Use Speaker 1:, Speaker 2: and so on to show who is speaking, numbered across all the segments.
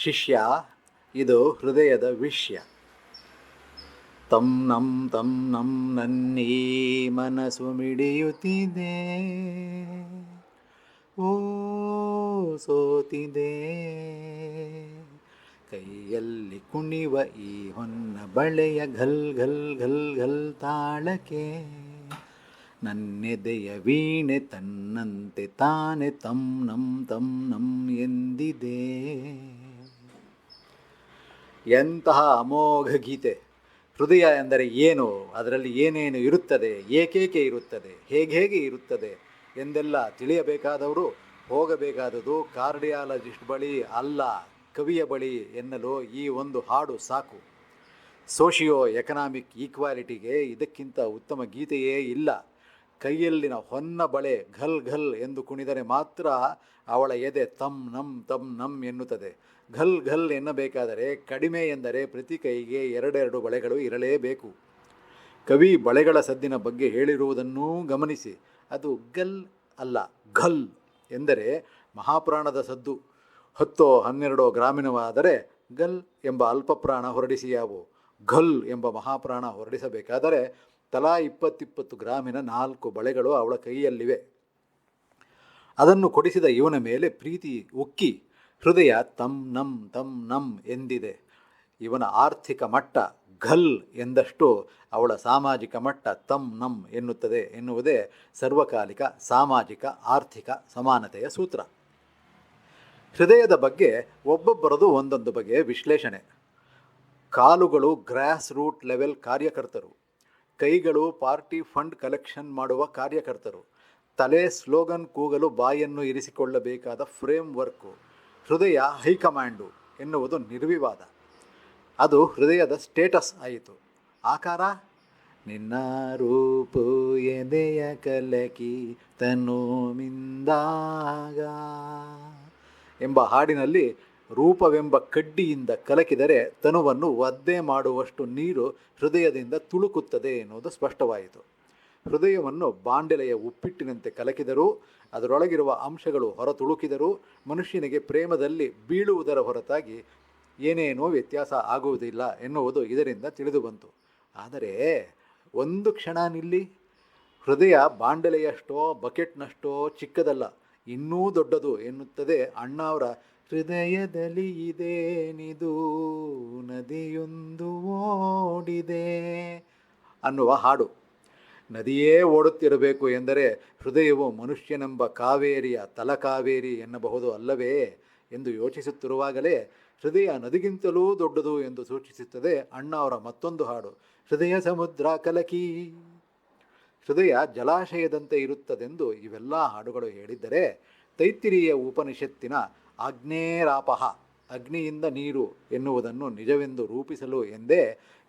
Speaker 1: ಶಿಷ್ಯ, ಇದು ಹೃದಯದ ವಿಷ್ಯ. ತಂ ನಂ ತಂ ನಂ ನನ್ನೀ ಮನಸ್ಸು ಮಿಡಿಯುತ್ತಿದೆ. ಓ ಸೋತಿದೆ. ಕೈಯಲ್ಲಿ ಕುಣಿವ ಈ ಹೊನ್ನ ಬಳೆಯ ಘಲ್ ಘಲ್ ಘಲ್ ಘಲ್ ತಾಳಕೆ ನನ್ನೆದೆಯ ವೀಣೆ ತನ್ನಂತೆ ತಾನೆ ತಂ ನಂ ತಂ ನಂ ಎಂದಿದೆ. ಎಂತಹ ಅಮೋಘ ಗೀತೆ. ಹೃದಯ ಎಂದರೆ ಏನು? ಅದರಲ್ಲಿ ಏನೇನು ಇರುತ್ತದೆ? ಏಕೇಕೆ ಇರುತ್ತದೆ? ಹೇಗೆ ಹೇಗೆ ಇರುತ್ತದೆ? ಎಂದೆಲ್ಲ ತಿಳಿಯಬೇಕಾದವರು ಹೋಗಬೇಕಾದದು ಕಾರ್ಡಿಯಾಲಜಿಸ್ಟ್ ಬಳಿ ಅಲ್ಲ, ಕವಿಯ ಬಳಿ ಎನ್ನಲು ಈ ಒಂದು ಹಾಡು ಸಾಕು. ಸೋಷಿಯೋ ಎಕನಾಮಿಕ್ ಈಕ್ವಾಲಿಟಿಗೆ ಇದಕ್ಕಿಂತ ಉತ್ತಮ ಗೀತೆಯೇ ಇಲ್ಲ. ಕೈಯಲ್ಲಿನ ಹೊನ್ನ ಬಳೆ ಘಲ್ ಘಲ್ ಎಂದು ಕುಣಿದರೆ ಮಾತ್ರ ಅವಳ ಎದೆ ತಮ್ ನಮ್ ತಮ್ ನಮ್ ಎನ್ನುತ್ತದೆ. ಘಲ್ ಘಲ್ ಎನ್ನಬೇಕಾದರೆ ಕಡಿಮೆ ಎಂದರೆ ಪ್ರತಿ ಕೈಗೆ ಎರಡೆರಡು ಬಳೆಗಳು ಇರಲೇಬೇಕು. ಕವಿ ಬಳೆಗಳ ಸದ್ದಿನ ಬಗ್ಗೆ ಹೇಳಿರುವುದನ್ನೂ ಗಮನಿಸಿ. ಅದು ಗಲ್ ಅಲ್ಲ, ಘಲ್ ಎಂದರೆ ಮಹಾಪ್ರಾಣದ ಸದ್ದು. ಹತ್ತೋ ಹನ್ನೆರಡೋ ಗ್ರಾಮೀಣವಾದರೆ ಗಲ್ ಎಂಬ ಅಲ್ಪಪ್ರಾಣ ಹೊರಡಿಸಿಯಾವು ಘಲ್ ಎಂಬ ಮಹಾಪ್ರಾಣ ಹೊರಡಿಸಬೇಕಾದರೆ ತಲಾ ಇಪ್ಪತ್ತಿಪ್ಪತ್ತು ಗ್ರಾಮಿನ ನಾಲ್ಕು ಬಳೆಗಳು ಅವಳ ಕೈಯಲ್ಲಿವೆ. ಅದನ್ನು ಕೊಡಿಸಿದ ಇವನ ಮೇಲೆ ಪ್ರೀತಿ ಉಕ್ಕಿ ಹೃದಯ ತಂ ನಂ ತಂ ನಂ ಎಂದಿದೆ. ಇವನ ಆರ್ಥಿಕ ಮಟ್ಟ ಘಲ್ ಎಂದಷ್ಟು ಅವಳ ಸಾಮಾಜಿಕ ಮಟ್ಟ ತಂ ನಂ ಎನ್ನುತ್ತದೆ ಎನ್ನುವುದೇ ಸರ್ವಕಾಲಿಕ ಸಾಮಾಜಿಕ ಆರ್ಥಿಕ ಸಮಾನತೆಯ ಸೂತ್ರ. ಹೃದಯದ ಬಗ್ಗೆ ಒಬ್ಬೊಬ್ಬರದು ಒಂದೊಂದು ಬಗೆಯ ವಿಶ್ಲೇಷಣೆ. ಕಾಲುಗಳು ಗ್ರಾಸ್ ರೂಟ್ ಲೆವೆಲ್ ಕಾರ್ಯಕರ್ತರು. ಕೈಗಳು ಪಾರ್ಟಿ ಫಂಡ್ ಕಲೆಕ್ಷನ್ ಮಾಡುವ ಕಾರ್ಯಕರ್ತರು. ತಲೆ ಸ್ಲೋಗನ್ ಕೂಗಲು ಬಾಯನ್ನು ಇರಿಸಿಕೊಳ್ಳಬೇಕಾದ ಫ್ರೇಮ್ ವರ್ಕು ಹೃದಯ ಹೈಕಮಾಂಡು ಎನ್ನುವುದು ನಿರ್ವಿವಾದ. ಅದು ಹೃದಯದ ಸ್ಟೇಟಸ್ ಆಯಿತು. ಆಕಾರ? ನಿನ್ನ ರೂಪು ಎದೆಯ ಕಲಕಿ ತನು ಮಿಂದಾಗ. ಎಂಬ ಹಾಡಿನಲ್ಲಿ ರೂಪವೆಂಬ ಕಡ್ಡಿಯಿಂದ ಕಲಕಿದರೆ ತನುವನ್ನು ಒದ್ದೆ ಮಾಡುವಷ್ಟು ನೀರು ಹೃದಯದಿಂದ ತುಳುಕುತ್ತದೆ ಎನ್ನುವುದು ಸ್ಪಷ್ಟವಾಯಿತು. ಹೃದಯವನ್ನು ಬಾಂಡೆಲೆಯ ಉಪ್ಪಿಟ್ಟಿನಂತೆ ಕಲಕಿದರು, ಅದರೊಳಗಿರುವ ಅಂಶಗಳು ಹೊರತುಳುಕಿದರು, ಮನುಷ್ಯನಿಗೆ ಪ್ರೇಮದಲ್ಲಿ ಬೀಳುವುದರ ಹೊರತಾಗಿ ಏನೇನೋ ವ್ಯತ್ಯಾಸ ಆಗುವುದಿಲ್ಲ ಎನ್ನುವುದು ಇದರಿಂದ ತಿಳಿದು ಬಂತು. ಆದರೆ ಒಂದು ಕ್ಷಣ ನಿಲ್ಲಿ, ಹೃದಯ ಬಾಂಡಲೆಯಷ್ಟೋ, ಬಕೆಟ್ನಷ್ಟೋ ಚಿಕ್ಕದಲ್ಲ, ಇನ್ನೂ ದೊಡ್ಡದು ಎನ್ನುತ್ತದೆ ಅಣ್ಣಾವರ ಹೃದಯದಲ್ಲಿ ಇದೇನಿದು, ನದಿಯೊಂದು ಓಡಿದೆ ಅನ್ನುವ ಹಾಡು. ನದಿಯೇ ಓಡುತ್ತಿರಬೇಕು ಎಂದರೆ ಹೃದಯವು ಮನುಷ್ಯನೆಂಬ ಕಾವೇರಿಯ ತಲಕಾವೇರಿ ಎನ್ನಬಹುದು ಅಲ್ಲವೇ ಎಂದು ಯೋಚಿಸುತ್ತಿರುವಾಗಲೇ ಹೃದಯ ನದಿಗಿಂತಲೂ ದೊಡ್ಡದು ಎಂದು ಸೂಚಿಸುತ್ತದೆ. ಅಣ್ಣ ಅವರ ಮತ್ತೊಂದು ಹಾಡು, ಹೃದಯ ಸಮುದ್ರ ಕಲಕಿ ಹೃದಯ ಜಲಾಶಯದಂತೆ ಇರುತ್ತದೆಂದು ಇವೆಲ್ಲ ಹಾಡುಗಳು ಹೇಳಿದ್ದರೆ ತೈತಿರಿಯ ಉಪನಿಷತ್ತಿನ ಆಗ್ನೇರಾಪಹ ಅಗ್ನಿಯಿಂದ ನೀರು ಎನ್ನುವುದನ್ನು ನಿಜವೆಂದು ರೂಪಿಸಲು ಎಂದೇ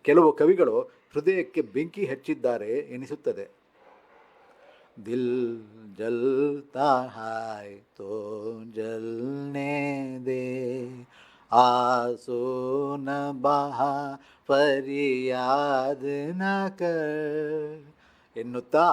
Speaker 1: ಕೆಲವು ಕವಿಗಳು ಹೃದಯಕ್ಕೆ ಬೆಂಕಿ ಹಚ್ಚಿದ್ದಾರೆ ಎನಿಸುತ್ತದೆ. ದಿಲ್ ಜಲ್ತಾ ಹಾಯ್ ತೋ ಜಲ್ನೇ ದೇ ಆಸೋ ನ ಬಹಾ ಫರಿಯಾದ ಎನ್ನುತ್ತಾ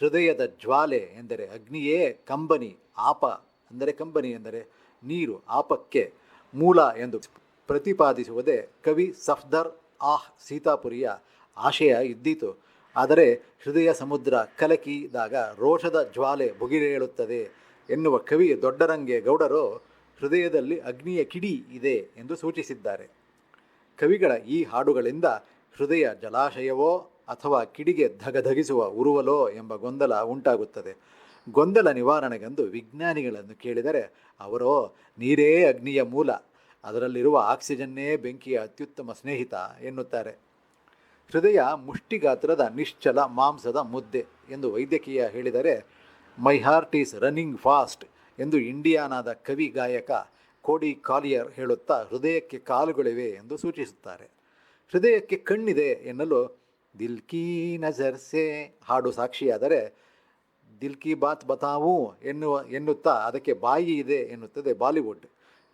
Speaker 1: ಹೃದಯದ ಜ್ವಾಲೆ ಎಂದರೆ ಅಗ್ನಿಯೇ ಕಂಬನಿ, ಆಪ ಅಂದರೆ ಕಂಬನಿ ಎಂದರೆ ನೀರು, ಆಪಕ್ಕೆ ಮೂಲ ಎಂದು ಪ್ರತಿಪಾದಿಸುವುದೇ ಕವಿ ಸಫ್ದರ್ ಆಹ್ ಸೀತಾಪುರಿಯ ಆಶಯ ಇದ್ದೀತು. ಆದರೆ ಹೃದಯ ಸಮುದ್ರ ಕಲಕಿದಾಗ ರೋಷದ ಜ್ವಾಲೆ ಬುಗಿಲೇಳುತ್ತದೆ ಎನ್ನುವ ಕವಿ ದೊಡ್ಡರಂಗೆ ಗೌಡರು ಹೃದಯದಲ್ಲಿ ಅಗ್ನಿಯ ಕಿಡಿ ಇದೆ ಎಂದು ಸೂಚಿಸಿದ್ದಾರೆ. ಕವಿಗಳ ಈ ಹಾಡುಗಳಿಂದ ಹೃದಯ ಜಲಾಶಯವೋ ಅಥವಾ ಕಿಡಿಗೆ ಧಗಧಗಿಸುವ ಉರುವಲೋ ಎಂಬ ಗೊಂದಲ ಉಂಟಾಗುತ್ತದೆ. ಗೊಂದಲ ನಿವಾರಣೆಗೆಂದು ವಿಜ್ಞಾನಿಗಳನ್ನು ಕೇಳಿದರೆ, ಅವರೋ ನೀರೇ ಅಗ್ನಿಯ ಮೂಲ, ಅದರಲ್ಲಿರುವ ಆಕ್ಸಿಜನ್ನೇ ಬೆಂಕಿಯ ಅತ್ಯುತ್ತಮ ಸ್ನೇಹಿತ ಎನ್ನುತ್ತಾರೆ. ಹೃದಯ ಮುಷ್ಟಿಗಾತ್ರದ ನಿಶ್ಚಲ ಮಾಂಸದ ಮುದ್ದೆ ಎಂದು ವೈದ್ಯಕೀಯ ಹೇಳಿದರೆ, my heart is running fast ಎಂದು ಇಂಡಿಯಾನಾದ ಕವಿ ಗಾಯಕ ಕೋಡಿ ಕಾಲಿಯರ್ ಹೇಳುತ್ತಾ ಹೃದಯಕ್ಕೆ ಕಾಲುಗಳಿವೆ ಎಂದು ಸೂಚಿಸುತ್ತಾರೆ. ಹೃದಯಕ್ಕೆ ಕಣ್ಣಿದೆ ಎನ್ನಲು ದಿಲ್ಕೀ ನಜರ್ಸೆ ಹಾಡು ಸಾಕ್ಷಿಯಾದರೆ ದಿಲ್ ಕಿ ಬಾತ್ ಬತಾವು ಎನ್ನುವ, ಎನ್ನುತ್ತಾ ಅದಕ್ಕೆ ಬಾಯಿ ಇದೆ ಎನ್ನುತ್ತದೆ ಬಾಲಿವುಡ್.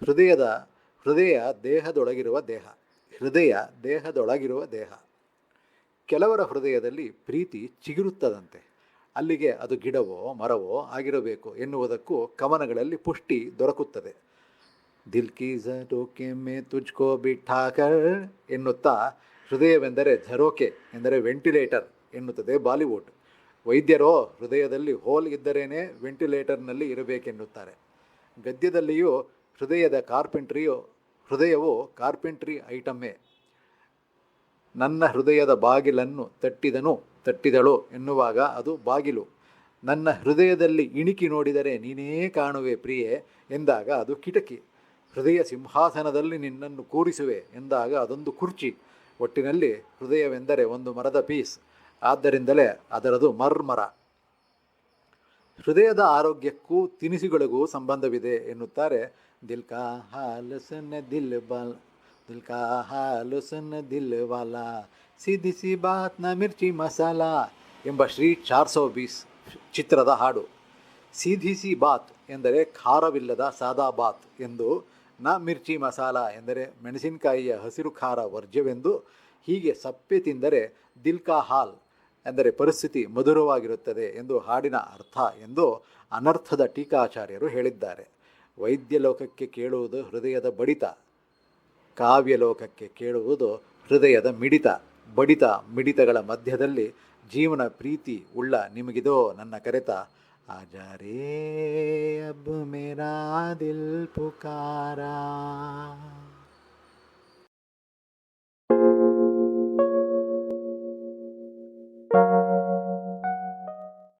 Speaker 1: ಹೃದಯದ, ಹೃದಯ ದೇಹದೊಳಗಿರುವ ದೇಹ, ಹೃದಯ ದೇಹದೊಳಗಿರುವ ದೇಹ. ಕೆಲವರ ಹೃದಯದಲ್ಲಿ ಪ್ರೀತಿ ಚಿಗುರುತ್ತದಂತೆ. ಅಲ್ಲಿಗೆ ಅದು ಗಿಡವೋ, ಮರವೋ ಆಗಿರಬೇಕು ಎನ್ನುವುದಕ್ಕೂ ಕವನಗಳಲ್ಲಿ ಪುಷ್ಟಿ ದೊರಕುತ್ತದೆ. ದಿಲ್ ಕಿ ಝರೋಕೆ ಮೇ ತುಜ್ಕೋ ಬಿಠಾಕರ್ ಎನ್ನುತ್ತಾ ಹೃದಯವೆಂದರೆ ಝರೋಕೆ, ಎಂದರೆ ವೆಂಟಿಲೇಟರ್ ಎನ್ನುತ್ತದೆ ಬಾಲಿವುಡ್. ವೈದ್ಯರೋ ಹೃದಯದಲ್ಲಿ ಹೋಲ್ ಇದ್ದರೇನೆ ವೆಂಟಿಲೇಟರ್ನಲ್ಲಿ ಇರಬೇಕೆನ್ನುತ್ತಾರೆ. ಗದ್ಯದಲ್ಲಿಯೂ ಹೃದಯದ ಕಾರ್ಪೆಂಟ್ರಿಯು, ಹೃದಯವು ಕಾರ್ಪೆಂಟ್ರಿ ಐಟಮ್ಮೇ ನನ್ನ ಹೃದಯದ ಬಾಗಿಲನ್ನು ತಟ್ಟಿದನು, ತಟ್ಟಿದಳು ಎನ್ನುವಾಗ ಅದು ಬಾಗಿಲು. ನನ್ನ ಹೃದಯದಲ್ಲಿ ಇಣಿಕಿ ನೋಡಿದರೆ ನೀನೇ ಕಾಣುವೆ ಪ್ರಿಯೆ ಎಂದಾಗ ಅದು ಕಿಟಕಿ. ಹೃದಯ ಸಿಂಹಾಸನದಲ್ಲಿ ನಿನ್ನನ್ನು ಕೂರಿಸುವೆ ಎಂದಾಗ ಅದೊಂದು ಕುರ್ಚಿ. ಒಟ್ಟಿನಲ್ಲಿ ಹೃದಯವೆಂದರೆ ಒಂದು ಮರದ ಪೀಸ್. ಆದ್ದರಿಂದಲೇ ಅದರದು ಮರ್ಮರ. ಹೃದಯದ ಆರೋಗ್ಯಕ್ಕೂ ತಿನಿಸುಗಳಿಗೂ ಸಂಬಂಧವಿದೆ ಎನ್ನುತ್ತಾರೆ ದಿಲ್ ಕಾ ಹಾಲ್ ಸುನ್ ದಿಲ್ ಬಾಲ್ ದಿಲ್ ಕಾ ಹಾಲ್ ಸುನ್ ದಿಲ್ ವಾಲಾ ಸಿದಿಸಿ ಬಾತ್ನ ಮಿರ್ಚಿ ಮಸಾಲ ಎಂಬ ಶ್ರೀ ಚಾರ್ಸೋ ಬೀಸ್ ಚಿತ್ರದ ಹಾಡು. ಸಿದಿಸಿ ಬಾತ್ ಎಂದರೆ ಖಾರವಿಲ್ಲದ ಸಾದಾ ಬಾತ್ ಎಂದು, ನ ಮಿರ್ಚಿ ಮಸಾಲ ಎಂದರೆ ಮೆಣಸಿನಕಾಯಿಯ ಹಸಿರು ಖಾರ ವರ್ಜ್ಯವೆಂದು ಹೀಗೆ ಸಪ್ಪೆ ತಿಂದರೆ ದಿಲ್ಕಾ ಹಾಲ್ ಎಂದರೆ ಪರಿಸ್ಥಿತಿ ಮಧುರವಾಗಿರುತ್ತದೆ ಎಂದು ಹಾಡಿನ ಅರ್ಥ ಎಂದು ಅನರ್ಥದ ಟೀಕಾಚಾರ್ಯರು ಹೇಳಿದ್ದಾರೆ. ವೈದ್ಯ ಲೋಕಕ್ಕೆ ಕೇಳುವುದು ಹೃದಯದ ಬಡಿತ, ಕಾವ್ಯ ಲೋಕಕ್ಕೆ ಕೇಳುವುದು ಹೃದಯದ ಮಿಡಿತ. ಬಡಿತ ಮಿಡಿತಗಳ ಮಧ್ಯದಲ್ಲಿ ಜೀವನ ಪ್ರೀತಿ ಉಳ್ಳ ನಿಮಗಿದೋ ನನ್ನ ಕರೆತ ಆಜಾರೇ ಅಬ್ ಮೇರಾ ದಿಲ್ ಪುಕಾರಾ.